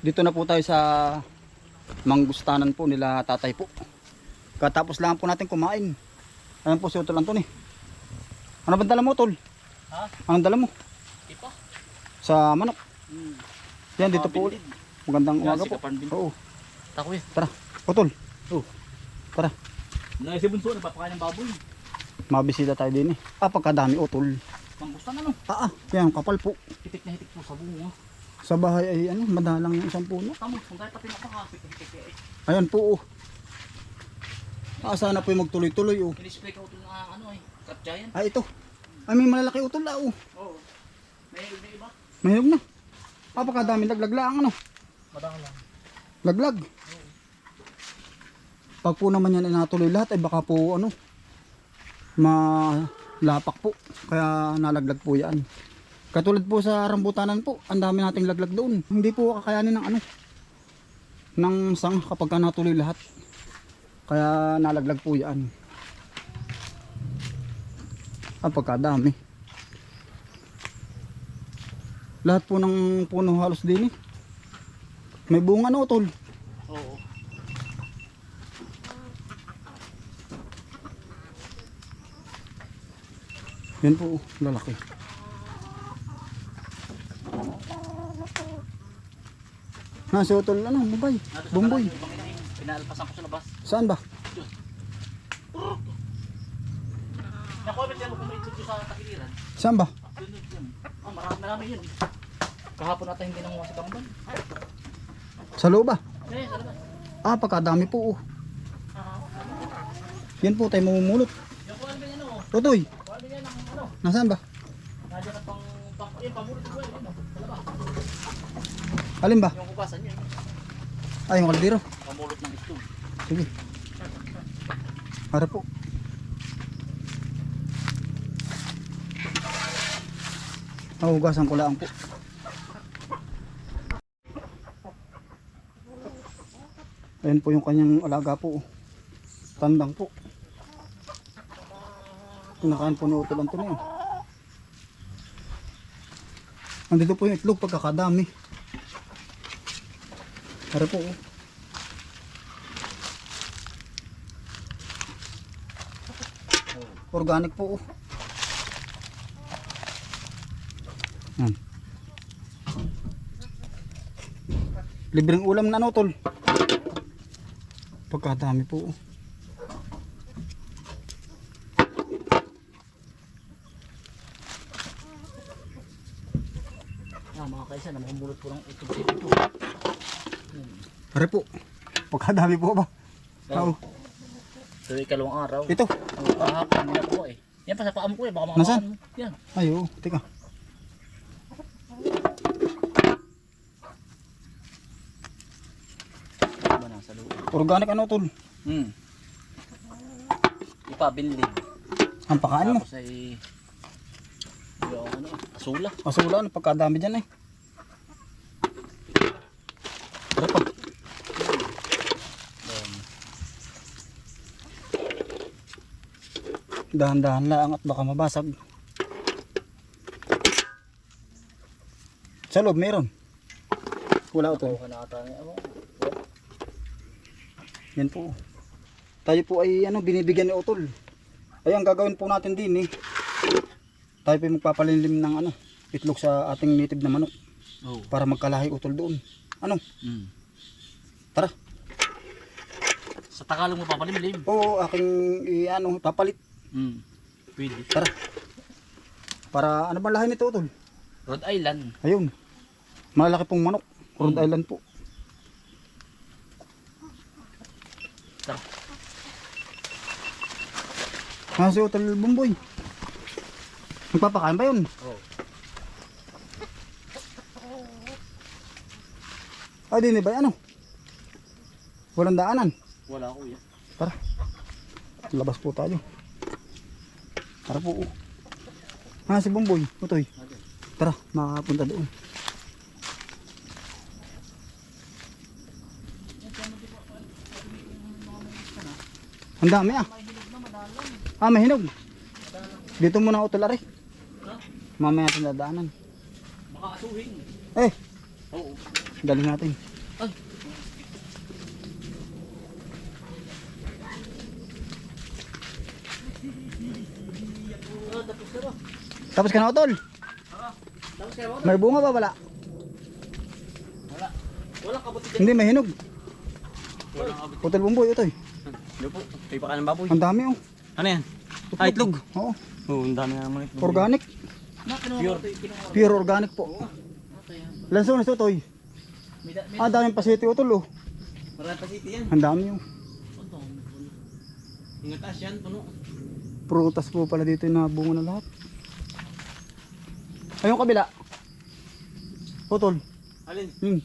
Dito na po tayo sa manggustanan po nila tatay po. Katapos lang po natin kumain. Ayan po si Utol Anthony. Ano ba dala mo Utol? Ha? Anong dala mo? Ipa. Sa manok. Hmm. Yan dito po. ulit. Magandang umaga po. Oo. Tako eh. Tara. Utol. Oh. Tara. Dahil si Bunso, nagpapakain ng baboy. Mabisita tayo din eh. Ah, pagkadami Utol. Manggusta na no. Ah, ah. Yan, kapal po. Hitik na hitik po sa bunga. Sa bahay ay ano, madalang yung isang puno. Tamo, kung tayo pati napakasik, hitik eh. Ayan po oh. Ah, sana po yung magtuloy-tuloy oh. In-display ka ito ng ano eh. Giant. Ah, ito. Ay, may malalaki utol ah oh. Oo. May may iba. Mahirap na. Ah, pagkadami laglag lang ano. Madang lang. Laglag. Pag po naman yan ay natuloy lahat ay baka po ano malapak po. Kaya nalaglag po yan. Katulad po sa rambutanan po, ang dami nating laglag doon. Hindi po kakayanin ng ano ng sang kapag ka natuloy lahat. Kaya nalaglag po yan. Ang pagkadami. Lahat po ng puno halos din eh. May bunga no, tol. Oo. Yan po, oh, lalaki. Nasa utol, ano, bubay, bumboy. Pinaalpasan ko sa labas. Saan ba? Nakomment yan kung may itsura sa takiliran. Saan ba? Ah, marami marami yun. Kahapon natin hindi nanguha sa kamban. Sa loob ba? Eh, sa labas. Ah, pagkadami po. Oh. Yan po tayo mamumulot. Yung nasaan ba? Alin ba? Yung kubasan yun. Ay, yung kaldero. Pamulot ng itlog. Sige. Para po. Nahugasan ko lang po. Ayan po yung kanyang alaga po. Tandang po. Kinakain po ni Utol Antonio. Nandito po yung itlog pagkakadami. Para po. oh. Organic po. oh. Yan. Libreng ulam na no, tol. Pagkadami po. oh. Mga kaisa, na mamulot po ng itlog sa itlog. Pare po. Pagkadami po ba? Oo. So, ikalawang araw. Ito. Oh, kahapon, na po eh. Yan pa sa ko eh, baka Nasaan? makamaan mo. Yan. Ay, oo. Teka. Loob? Organic ano, tol? Hmm. Ipa, binlig. Ang pakaan mo. Tapos ay... Ano, asula. Masula, ano, pagkadami dyan eh. Po. Um, Dahan-dahan lang at baka mabasag. Sa loob, meron. Wala ito. Niya. Ano? Yan po. Tayo po ay ano, binibigyan ni Utol. Ay, ang gagawin po natin din eh. Tayo po ay magpapalinlim ng ano, itlog sa ating native na manok Oo. para magkalahi Utol doon. Ano? Hmm. Tara. Sa Tagalog mo papalimlim. Oo, aking i, ano, papalit. Hmm. Pwede. Tara. Para ano ba lahi nito Utol? Rhode Island. Ayun. Malaki pong manok. Rhode Island po. Tara. Ah, si Utol Bumboy. Magpapakain ba yun? Oo. Ay, di ba ano? Walang daanan. Wala ko yan. Tara. Labas po tayo. Tara po. oh. Ah, si Bumboy. Utoy. Tara, makapunta doon. Ang dami ah. Ah, mahinog. Dito muna utol ari. Mamaya natin dadaanan. Makaasuhin. Eh, Oo. dali natin. Ay. Ah, tapos ka na, Utol. Tapos ka na ba? May bunga ba wala? Wala. Wala kabuti dyan. Hindi, may hinog. Wala kabuti. Utol bumboy, Utoy. Ano po? May paka ng baboy. Ang dami oh. Ano yan? Ah, itlog. Oo, Oo, ang dami naman itlog. organic. Na, ito. Ko. Pure organic po. Ah. Utoy. May da- may- Ah, daming pasiti, Utol oh. Marami pa city yan. Ang dami oh. Ang taas yan, puno. Prutas po pala dito na bunga na lahat. Ayun kabila. Utol. Alin? Hmm.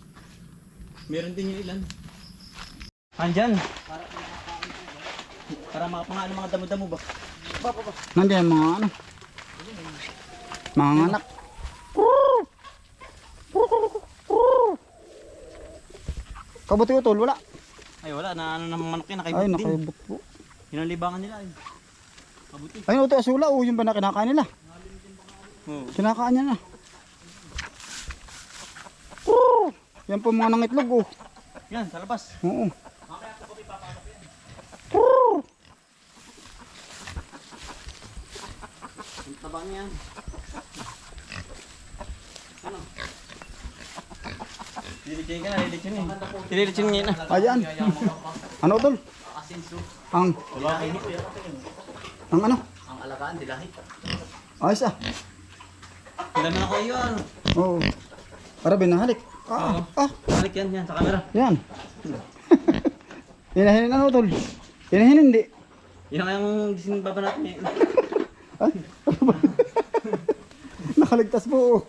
Meron din yung ilan. Andyan. Para makapanga ng mga damo-damo ba? Nandiyan mga ano. Mga anak. Kabuti utol, wala. Ay wala, na ano namang manok yan, Ay, nakaibot din. po. Yun ang libangan nila ay. Kabuti. Ayun, utol, asula. Oh, yung ba na kinakain nila? Oo. Kinakain niya na. Yan po mga nangitlog oh. Yan, sa labas. Oo. Ang taba niya yan. Ano? Lilitsin ka na, lilitsin eh. Lilitsin niya na. Ayan. Ano utol? Asinso. Ang, ang ano? Ang alagaan, dilahi. Ayos ah. Ilan na ako iyo ano? Oo. Para binahalik. Ah, ah, Balik yan, yan, sa camera. yan. Hinahinin ano utol? Hinahinin hindi. Yan ang sinbaba natin eh. Ay? Nakaligtas po. oh.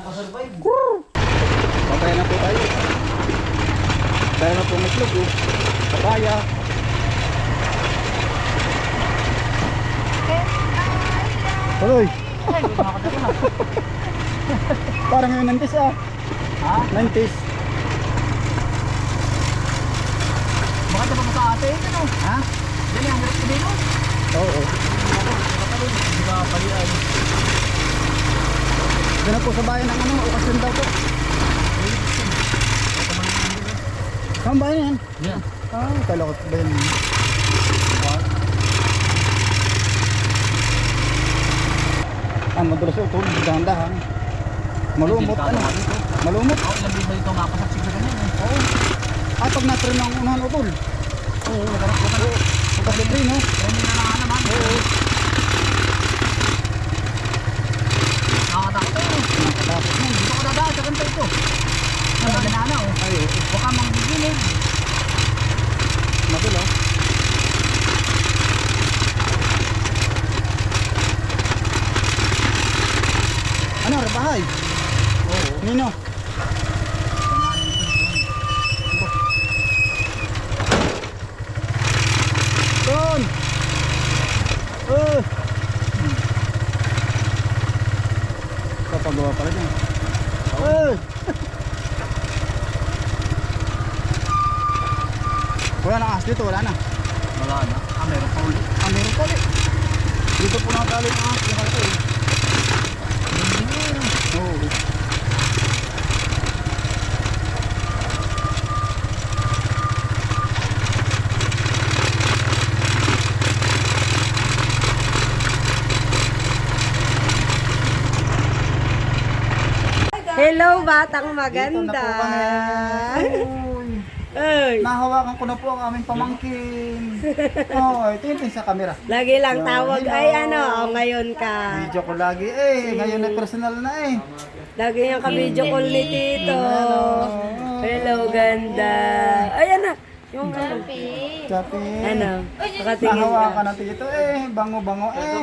Nakasurvive. Patay na po tayo. Tayo na po ng itlog. Oh. Papaya. Tuloy. Parang yung nantis ah. Ha? Nantis. Baka pa sa ate, ano? Ha? Dali, ang hirap sabihin mo. Oo. Hindi ba palian? Na po sa bayan ng ano, okasyon daw po. Saan bayan yan? Yan. Ah, talakot ba yan? Ah, madulas ito, dahan-dahan. Malumot, ano? Malumot. Ako, ilang biso ito mapasaksik sa ganyan. eh. Oo. Ah, pag na-trim ng unahan utol. Oo, nagarap ko na. Pagka-trim, no? Trending na lang naman. Oo. Nakakatakot eh. Nakatapos na. Dito ko dadaan sa ganito ito. Ang banana oh. Ay, oo. Huwag kang manggigilid. Madulas. Ano, rebahay? Oo. Nino? Pala dyan. Wala na ahas dito, wala na. Wala na. Ah, meron pa ulit. Ah, meron pa ulit. Dito po nakatali ang ahas, yung malaki eh. Oo. Hello, batang Dito maganda. Uy. Ay, Nahawakan ko na po ang aming pamangkin. Oh, ito yung sa camera. lagi lang tawag Hello. ay ano, oh, ngayon ka. Video ko lagi eh. Ngayon na personal na eh. Lagi yung ka-video call ni Tito. Hello. Hello, ganda. Ayan na. Yung ano. Chapi. Ano, nakatingin Nahawakan ka. na dito eh. Bango-bango eh.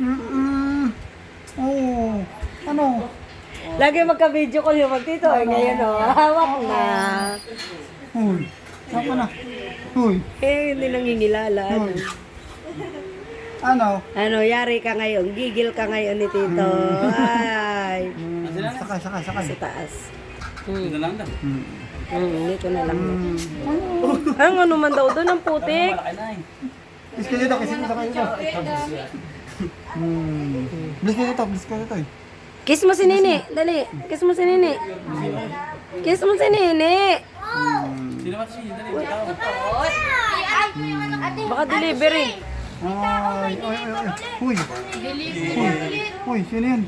Mm-mm. Oh. Ano? Lagi magka-video call yung mag-tito. Ay, ngayon oh, hawak na. Uy. Saan na? Uy. Eh, hindi nangingilala. Ano. Ano? ano, yari ka ngayon. Gigil ka ngayon ni Tito. Ay, Mm, sakay, sakay, sakay. sa taas. Ito lang daw. Mm. Hmm, dito na lang. Mm. Ang ano man daw doon, ang putik. Malaki na eh. Bilis ka dito, kasi sakay dito. Hmm. Bilis ka dito, bilis ka dito eh. Kiss mo si Nini. Dali. Kiss mo si Nini. Kiss mo si Nini. Sino ba siya? Dali, ikaw. Baka delivery. Ay, ay, ay, ay. Uy. Uy. Uy, sino yun?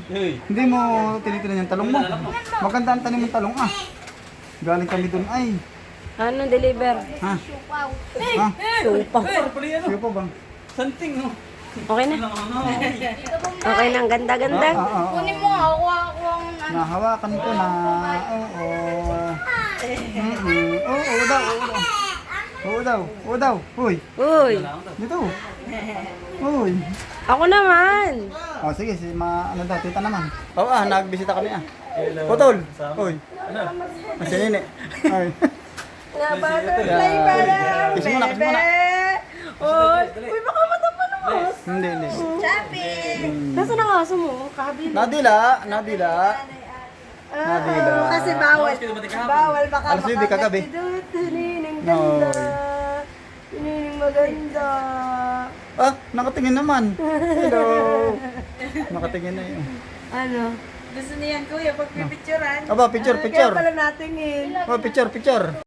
Hindi mo tinitinan yung talong mo. Maganda ang tanim ng talong ah. Galing kami dun ay. Ano deliver? Ha? Ha? Supa. Pali? Sige po bang? Santing, no? Okay na. Ano? Okay na. Ang ganda-ganda. Ah, ah, ah. Kunin mo, ako ako ang Nahawakan ko na. Oo. Mm-mm. Oo, oo daw, oo daw. Oo daw, oo daw. Uy, Uy. dito. Uy. Ako naman. Oh, sige, si ma ano daw, tita naman. Oo ah, nagbisita kami ah. Putol. Uy. Ano? Si Nene. Ay. Na-butterfly pa lang, Kiss muna, kiss muna. Uy. Uy, baka Hindi, hindi. Nasaan ang aso mo? Kabila. Nadila, nadila. Nadila. Kasi bawal. Bawal baka Alas 9 kagabi. Nining No. ganda. Nining maganda. Ah, nakatingin naman. Hello. Nakatingin na yun. Ano? Gusto niyan kuya, pagpipicturean. Aba, picture, picture. Kaya pala natingin. Oh, picture, picture.